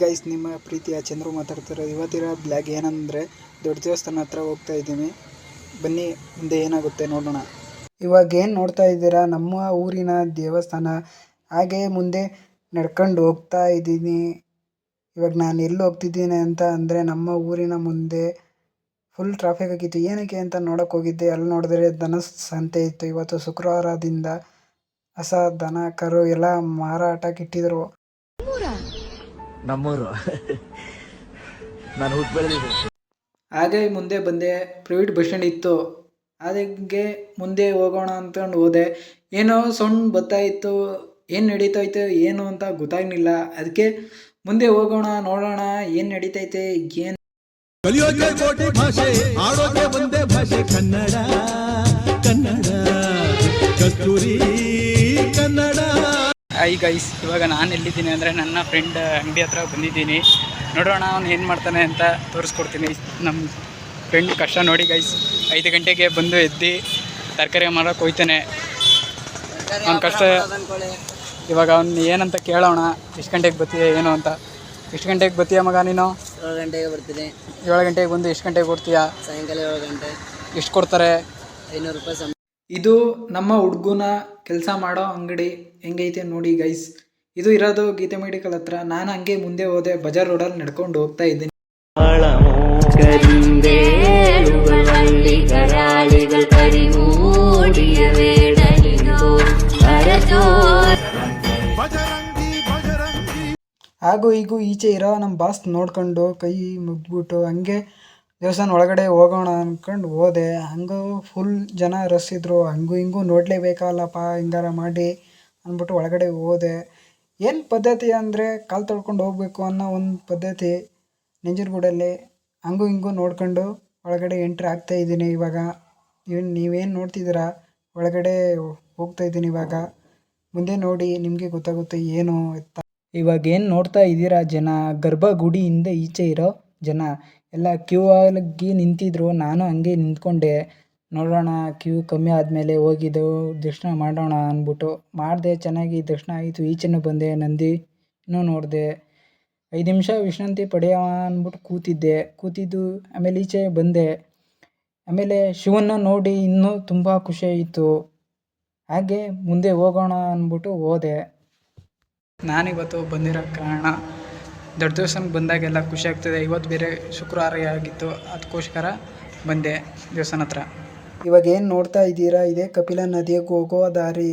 Guys ನಿಮ್ಮ ಪ್ರೀತಿಯ ಚಂದ್ರು ಮಾತಾಡ್ತಾರೆ ಇವತ್ತಿರೋ ಬ್ಲಾಗ್ ಏನಂದರೆ, ದೊಡ್ಡ ದೇವಸ್ಥಾನ ಹತ್ರ ಹೋಗ್ತಾ ಇದ್ದೀನಿ. ಬನ್ನಿ, ಮುಂದೆ ಏನಾಗುತ್ತೆ ನೋಡೋಣ. ಇವಾಗ ಏನು ನೋಡ್ತಾ ಇದ್ದೀರಾ? ನಮ್ಮ ಊರಿನ ದೇವಸ್ಥಾನ. ಹಾಗೆ ಮುಂದೆ ನಡ್ಕೊಂಡು ಹೋಗ್ತಾ ಇದ್ದೀನಿ. ಇವಾಗ ನಾನು ಎಲ್ಲಿ ಹೋಗ್ತಿದ್ದೀನಿ ಅಂತ ಅಂದರೆ, ನಮ್ಮ ಊರಿನ ಮುಂದೆ ಫುಲ್ ಟ್ರಾಫಿಕ್ ಆಗಿತ್ತು. ಏನಕ್ಕೆ ಅಂತ ನೋಡೋಕೆ ಹೋಗಿದ್ದೆ. ಅಲ್ಲಿ ನೋಡಿದ್ರೆ ದನ ಸಂತೆ ಇತ್ತು. ಇವತ್ತು ಶುಕ್ರವಾರದಿಂದ ಹೊಸ ದನ, ಕರು, ಎಲ್ಲ ಮಾರಾಟಕ್ಕೆ ಇಟ್ಟಿದ್ರು ನಮ್ಮೂರು. ನಾನು ಹುಟ್ಟು ಬೆಳೆದಿದ್ದು ಹಾಗೆ ಮುಂದೆ ಬಂದೆ ಪ್ರೈವೇಟ್ ಬಸ್ ಸ್ಟ್ಯಾಂಡ್ ಇತ್ತು. ಅದಕ್ಕೆ ಮುಂದೆ ಹೋಗೋಣ ಅಂತಂದು ಹೋದೆ. ಏನೋ ಸಣ್ಣ ಬರ್ತಾಯಿತ್ತು ಏನು ನಡೀತೈತೆ ಏನು ಅಂತ ಗೊತ್ತಾಗ್ಲಿಲ್ಲ. ಅದಕ್ಕೆ ಮುಂದೆ ಹೋಗೋಣ ನೋಡೋಣ ಏನು ನಡೀತೈತೆ ಏನು ಕಲಿಯೋಕೆ ಕೋಟಿ ಭಾಷೆ ಆಡೋಕೆ ಒಂದೇ ಭಾಷೆ ಕನ್ನಡ ಕನ್ನಡ ಕಸ್ತೂರಿ ಕನ್ನಡ ಹಾಯ್ ಗೈಸ್ ಇವಾಗ ನಾನು ಎಲ್ಲಿದ್ದೀನಿ ಅಂದರೆ ನನ್ನ ಫ್ರೆಂಡ್ ಅಂಗಡಿ ಹತ್ರ ಬಂದಿದ್ದೀನಿ. ನೋಡೋಣ ಅವ್ನು ಏನು ಮಾಡ್ತಾನೆ ಅಂತ ತೋರಿಸ್ಕೊಡ್ತೀನಿ. ನಮ್ಮ ಫ್ರೆಂಡ್ ಕಷ್ಟ ನೋಡಿ ಗೈಸ್ ಐದು ಗಂಟೆಗೆ ಬಂದು ಎದ್ದು ತರಕಾರಿ ಮಾಡೋಕೆ ಹೋಗ್ತಾನೆ ಅವ್ನ ಕಷ್ಟ ಇವಾಗ ಅವ್ನು ಏನಂತ ಕೇಳೋಣ ಎಷ್ಟು ಗಂಟೆಗೆ ಬರ್ತೀಯ ಏನು ಅಂತ. ಎಷ್ಟು ಗಂಟೆಗೆ ಬರ್ತೀಯ ಮಗ ನೀನು? ಏಳು ಗಂಟೆಗೆ ಬರ್ತೀನಿ. ಏಳು ಗಂಟೆಗೆ ಬಂದು ಎಷ್ಟು ಗಂಟೆಗೆ ಕೊಡ್ತೀಯಾ? ಸಾಯಂಕಾಲ ಏಳು ಗಂಟೆ. ಎಷ್ಟು ಕೊಡ್ತಾರೆ? ಐನೂರು ರೂಪಾಯಿ ಇದು ನಮ್ಮ ಹುಡುಗನ ಕೆಲಸ ಮಾಡೋ ಅಂಗಡಿ ಹೆಂಗೈತೆ ನೋಡಿ ಗೈಸ್ ಇದು ಇರೋದು ಗೀತೆ ಮೆಡಿಕಲ್ ಹತ್ರ. ನಾನು ಹಂಗೆ ಮುಂದೆ ಹೋದೆ ಬಜಾರ್ ರೋಡಲ್ಲಿ ನಡ್ಕೊಂಡು ಹೋಗ್ತಾ ಇದ್ದೀನಿ. ಹಾಗೂ ಈಗೂ ಈಚೆ ಇರೋ ನಮ್ಮ ಬಾಸ್ ನೋಡ್ಕೊಂಡು ಕೈ ಮುಗ್ಬಿಟ್ಟು ಹಂಗೆ ದೇವಸ್ಥಾನ ಒಳಗಡೆ ಹೋಗೋಣ ಅಂದ್ಕೊಂಡು ಹೋದೆ. ಹಂಗೂ ಫುಲ್ ಜನ ರಶ್ ಹಂಗೂ ಹಿಂಗೂ ನೋಡಲೇಬೇಕಲ್ಲಪ್ಪ, ಹಿಂಗಾರ ಮಾಡಿ ಅಂದ್ಬಿಟ್ಟು ಒಳಗಡೆ ಹೋದೆ. ಏನು ಪದ್ಧತಿ ಅಂದರೆ ಕಾಲು ತೊಳ್ಕೊಂಡು ಹೋಗಬೇಕು ಅನ್ನೋ ಒಂದು ಪದ್ಧತಿ ನಂಜನಗೂಡಲ್ಲಿ. ಹಂಗೂ ಹಿಂಗೂ ನೋಡ್ಕೊಂಡು ಒಳಗಡೆ ಎಂಟ್ರಿ ಆಗ್ತಾ ಇದ್ದೀನಿ ಇವಾಗ. ಏನು ನೀವೇನು ನೋಡ್ತಿದ್ದೀರಾ? ಒಳಗಡೆ ಹೋಗ್ತಾ ಇದ್ದೀನಿ ಇವಾಗ. ಮುಂದೆ ನೋಡಿ ನಿಮಗೆ ಗೊತ್ತಾಗುತ್ತೆ ಏನು ಇವಾಗ ಏನು ನೋಡ್ತಾ ಇದ್ದೀರಾ ಜನ? ಗರ್ಭಗುಡಿಯಿಂದ ಈಚೆ ಇರೋ ಜನ ಎಲ್ಲ ಕ್ಯೂ ಆಗಿ ನಿಂತಿದ್ರು. ನಾನು ಹಂಗೆ ನಿಂತ್ಕೊಂಡೆ. ನೋಡೋಣ ಕ್ಯೂ ಕಮ್ಮಿ ಆದಮೇಲೆ ಹೋಗಿದ್ದು, ದರ್ಶನ ಮಾಡೋಣ ಅಂದ್ಬಿಟ್ಟು. ಮಾಡಿದೆ, ಚೆನ್ನಾಗಿ ದರ್ಶನ ಆಯಿತು. ಈಚೆನೂ ಬಂದೆ, ನಂದಿ ಇನ್ನೂ ನೋಡಿದೆ. ಐದು ನಿಮಿಷ ವಿಶ್ರಾಂತಿ ಪಡೆಯೋಣ ಅಂದ್ಬಿಟ್ಟು ಕೂತಿದ್ದೆ. ಕೂತಿದ್ದು, ಆಮೇಲೆ ಈಚೆ ಬಂದೆ. ಆಮೇಲೆ ಶಿವನ ನೋಡಿ ಇನ್ನೂ ತುಂಬ ಖುಷಿಯಾಯಿತು ಹಾಗೆ ಮುಂದೆ ಹೋಗೋಣ ಅಂದ್ಬಿಟ್ಟು ಹೋದೆ. ನಾನಿವತ್ತು ಬಂದಿರೋ ಕಾರಣ ದೊಡ್ಡ ದೇವಸ್ಥಾನಕ್ಕೆ ಬಂದಾಗೆಲ್ಲ ಖುಷಿ ಆಗ್ತದೆ. ಇವತ್ತು ಬೇರೆ ಶುಕ್ರವಾರ ಆಗಿತ್ತು ಅದಕ್ಕೋಸ್ಕರ ಬಂದೆ ದೇವಸ್ಥಾನ ಹತ್ರ. ಇವಾಗ ಏನು ನೋಡ್ತಾ ಇದ್ದೀರಾ? ಇದೇ ಕಪಿಲ ನದಿಗೆ ಹೋಗೋ ದಾರಿ.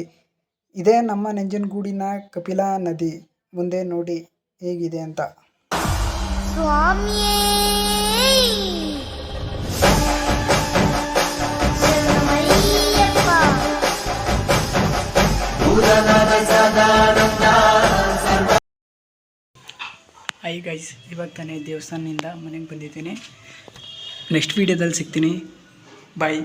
ಇದೆ ನಮ್ಮ ನಂಜನಗೂಡಿನ ಕಪಿಲಾ ನದಿ. ಮುಂದೆ ನೋಡಿ ಹೇಗಿದೆ ಅಂತ. ಸದಾ ಹಾಯ್ ಗೈಸ್ ಇವಾಗ ತಾನೇ ದೇವಸ್ಥಾನದಿಂದ ಮನೆಗೆ ಬಂದಿದ್ದೀನಿ. ನೆಕ್ಸ್ಟ್ ವೀಡಿಯೋದಲ್ಲಿ ಸಿಗ್ತೀನಿ. ಬಾಯ್